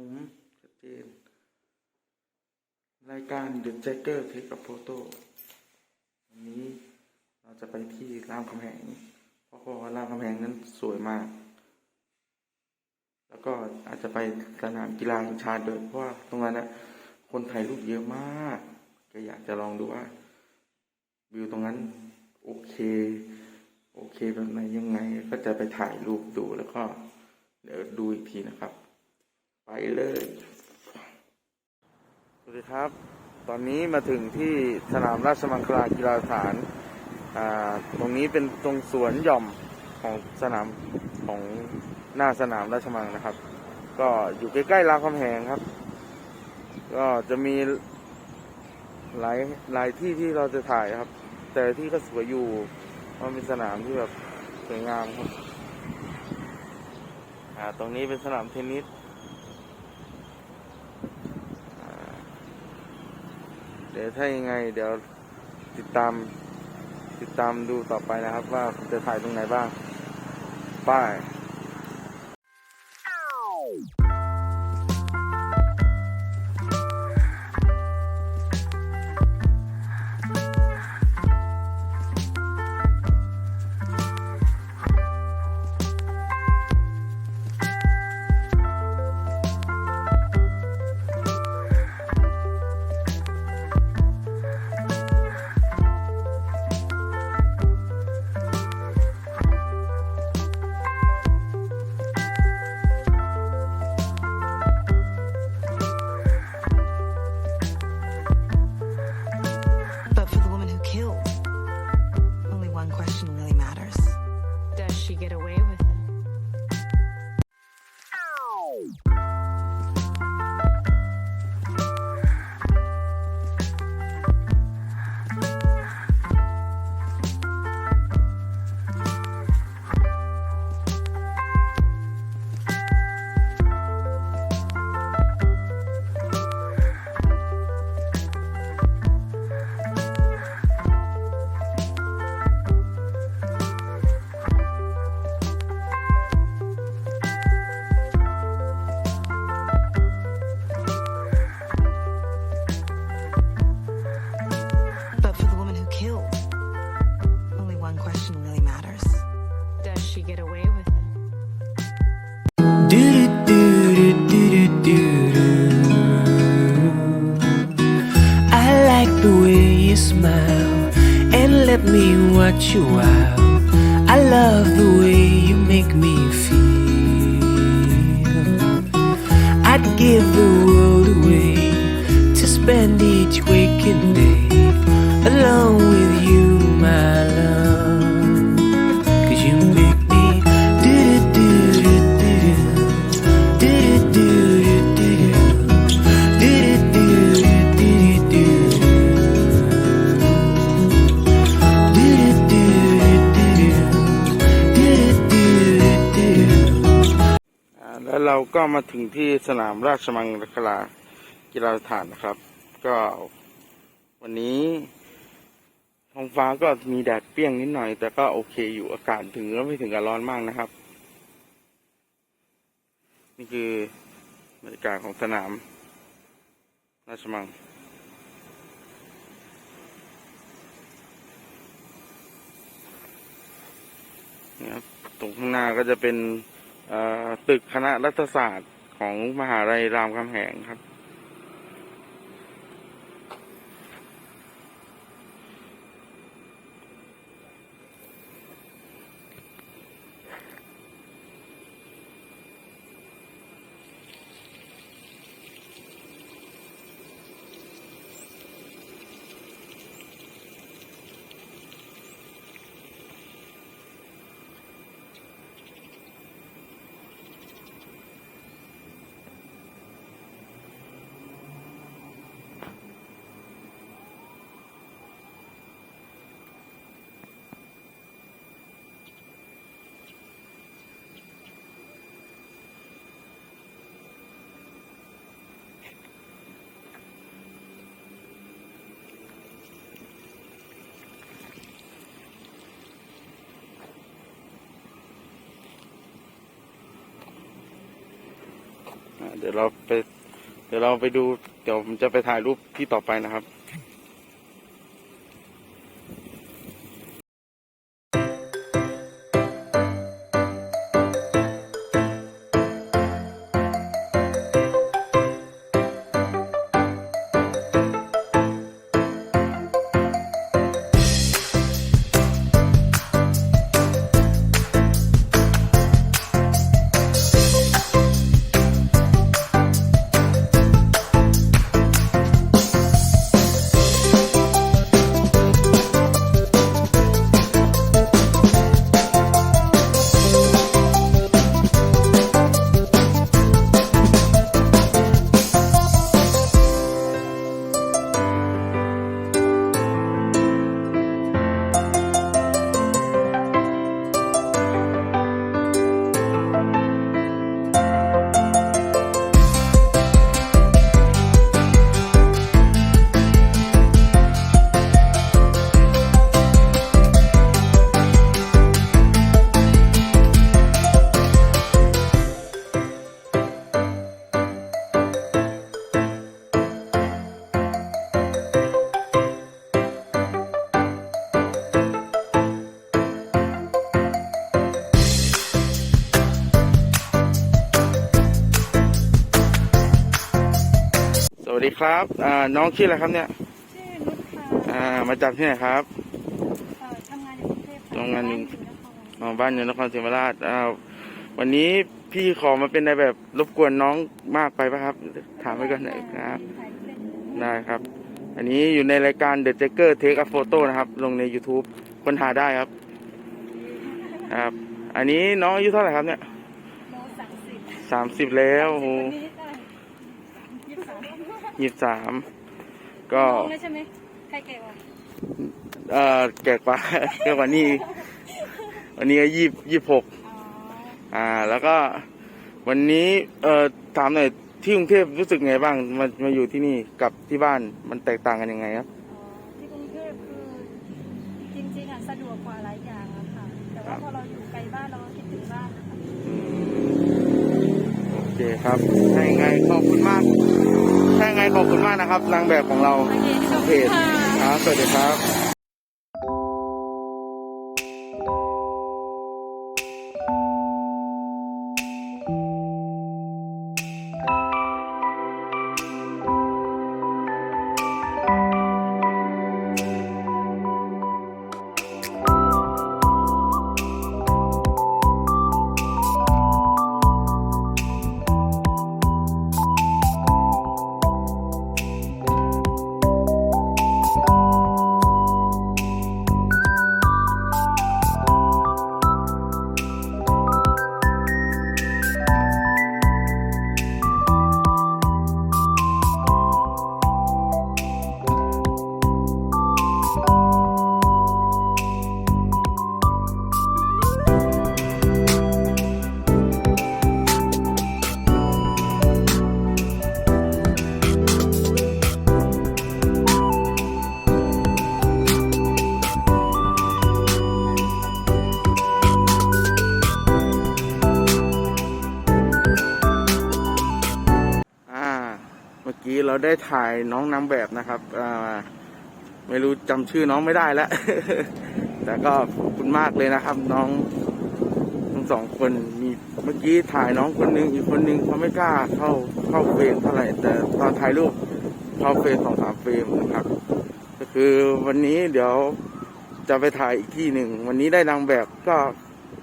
ผมชัดเจน รายการ The Jacker Take a Photo วันนี้เราจะไปที่รามคำแหงเพราะว่ารามคำแหงนั้นสวยมาก แล้วก็อาจจะไปสนามกีฬาแห่งชาติด้วยเพราะว่าตรงนั้นนะคนถ่ายรูปเยอะมากก็อยากจะลองดูว่าวิวตรงนั้นโอเค โอเคแบบไหนยังไงก็จะไปถ่ายรูปดูแล้วก็เดี๋ยวดูอีกทีนะครับ ไปเลย สวัสดีครับ ตอนนี้มาถึงที่สนามราชมังคลากีฬาสถานอ่าตรงนี้เป็นตรงสวนหย่อมของสนามของหน้าสนามราชมังนะครับ ก็อยู่ใกล้ๆรามคำแหงครับ ก็จะมีหลายหลายที่ที่เราจะถ่ายครับ แต่ที่ก็สวยอยู่มันเป็นสนามที่แบบสวยงามครับ อ่า ตรงนี้เป็นสนามเทนนิส อ่า เดี๋ยวถ้ายังไง เดี๋ยวติดตามติดตามดูต่อไปนะครับ ว่าผมจะถ่ายตรงไหนบ้าง ป้าย she get away matters. Does she get away with it? Do do do do do do I like the way you smile and let me watch you while. I love the way you make me feel. I'd give the world away to spend each waking day alone with you, my แล้วเราก็มาถึงที่สนามราชมังคลากีฬาสถานนะครับ ก็ วันนี้ท้องฟ้าก็มีแดดเปรี้ยงนิดหน่อย แต่ก็โอเคอยู่อากาศถึงแล้วไม่ถึงกับร้อนมากนะครับ นี่คือบรรยากาศของสนาม ราชมังนะครับตรงข้างหน้าก็จะเป็น ตึกคณะรัฐศาสตร์ของมหาลัยรามคำแหงครับ อ เดี๋ยวเราไป เดี๋ยวเราไปดู เดี๋ยวผมจะไปถ่ายรูปที่ต่อไปนะครับ ครับอ่าน้องชื่ออะไรครับเนี่ยชื่อนุชค่ะอ่ามาจากที่ไหนครับเอ่อทำงานอยู่กรุงเทพค่ะทำงานอยู่บ้านอยู่นครอ๋อบ้านอยู่นครศรีธรรมราชอ่าวันนี้พี่ขอมาเป็นในายแบบรบกวนน้องมากไปปะครับ ถามไว้ก่อนหน่อยครับถ่ายรูปเล่นได้ครับ อันนี้อยู่ในรายการ The Jacker Take a Photo นะครับ ลงใน YouTube ค้นหาได้ครับ ครับ อันนี้น้องอายุเท่าไหร่ครับเนี่ยโลสามสิบสามสิบแล้วโอ้โหวันนี้ได้ยี่สิบสาม ยี่สิบสามก็น้องเลยใช่ไหมใครเก่กว่าเอ่อแก่กว่าแก่กว่านี้วันนี้ก็ยี่ยี่หกอ๋ออ่า แล้วก็วันนี้เอ่อถามหน่อยที่กรุงเทพรู้สึกไงบ้างมามาอยู่ที่นี่กับที่บ้านมันแตกต่างกันยังไงครับอ๋อที่กรุงเทพคือจริงๆอะสะดวกกว่าหลายอย่างอะค่ะแต่ว่าพอเราอยู่ไกลบ้านเราก็คิดถึงบ้านนะคะอืมโอเคครับถ้ายังไงขอบคุณมาก ถ้ายังไงขอบคุณมากนะครับนางแบบของเราเพจครับสวัสดีครับ ได้ถ่ายน้องนางแบบนะครับไม่รู้จำชื่อน้องไม่ได้แล้ว แต่ก็ขอบคุณมากเลยนะครับ น้องทั้งสองคนมีเมื่อกี้ถ่ายน้องคนหนึงอีกคนหนึงเขาไม่กล้าเข้าเข้าเฟรมเท่าไหร่ แต่ตอนถ่ายรูปเข้าเฟรมสองสามเฟรมนะครับ ก็คือวันนี้เดี๋ยวจะไปถ่ายอีกที่หนึ่ง วันนี้ได้นางแบบก็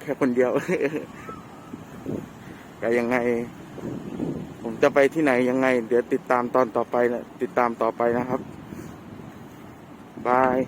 แค่คนเดียวแต่ยังไง จะไปที่ไหนยังไง เดี๋ยวติดตามตอนต่อไปนะติดตามต่อไปนะครับบาย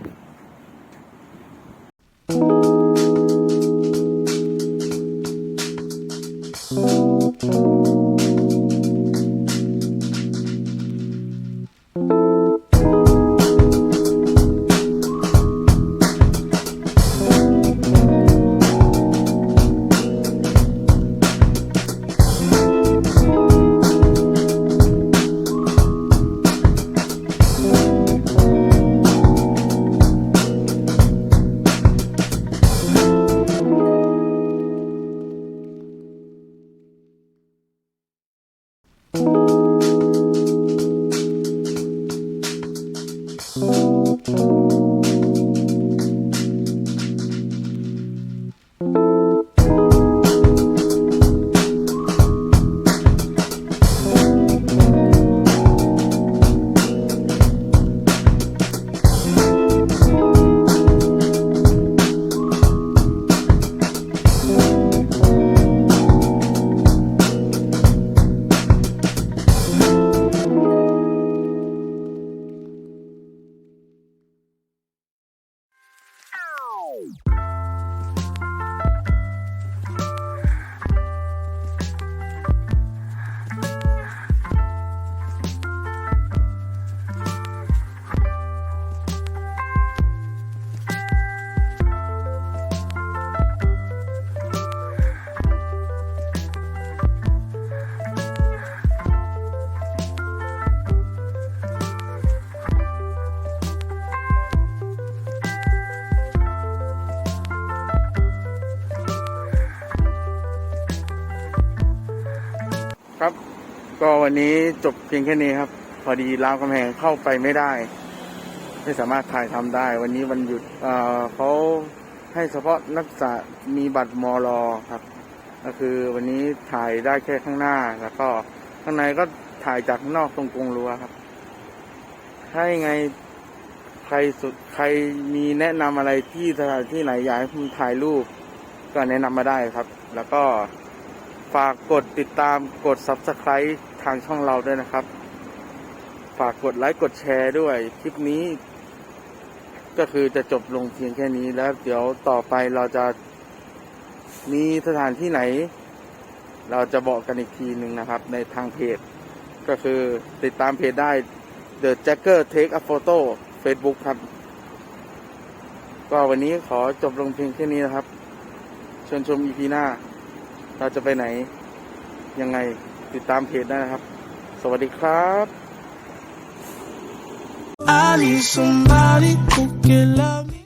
ครับ ก็วันนี้จบเพียงแค่นี้ครับ พอดีรามคำแหงเข้าไปไม่ได้ ไม่สามารถถ่ายทำได้ วันนี้วันหยุดเเขาให้เฉพาะนักศึกษามีบัตรมอรอครับ ก็คือวันนี้ถ่ายได้แค่ข้างหน้าแล้วก็ข้างในก็ถ่ายจากข้างนอกตรงกรงรั้วครับ ถ้ายังไงใครสุดใครมีแนะนำอะไรที่สถานที่ไหนอยากให้ผมถ่ายรูปก็แนะนำมาได้ครับ แล้วก็ ฝากกดติดตามกด subscribe ทางช่องเราด้วยนะครับ ฝากกดไลค์กดแชร์ด้วย คลิปนี้ ก็คือจะจบลงเพียงแค่นี้แล้วเดี๋ยวต่อไปเราจะมีสถานที่ไหน เราจะบอกกันอีกทีหนึ่งนะครับ ในทางเพจ ก็คือติดตามเพจได้ The Jacker Take a Photo Facebook ครับ ก็วันนี้ขอจบลงเพียงแค่นี้นะครับเชิญชม EP หน้า เราจะไปไหนยังไงติดตามเพจได้นะครับ สวัสดีครับ I need somebody who can love me.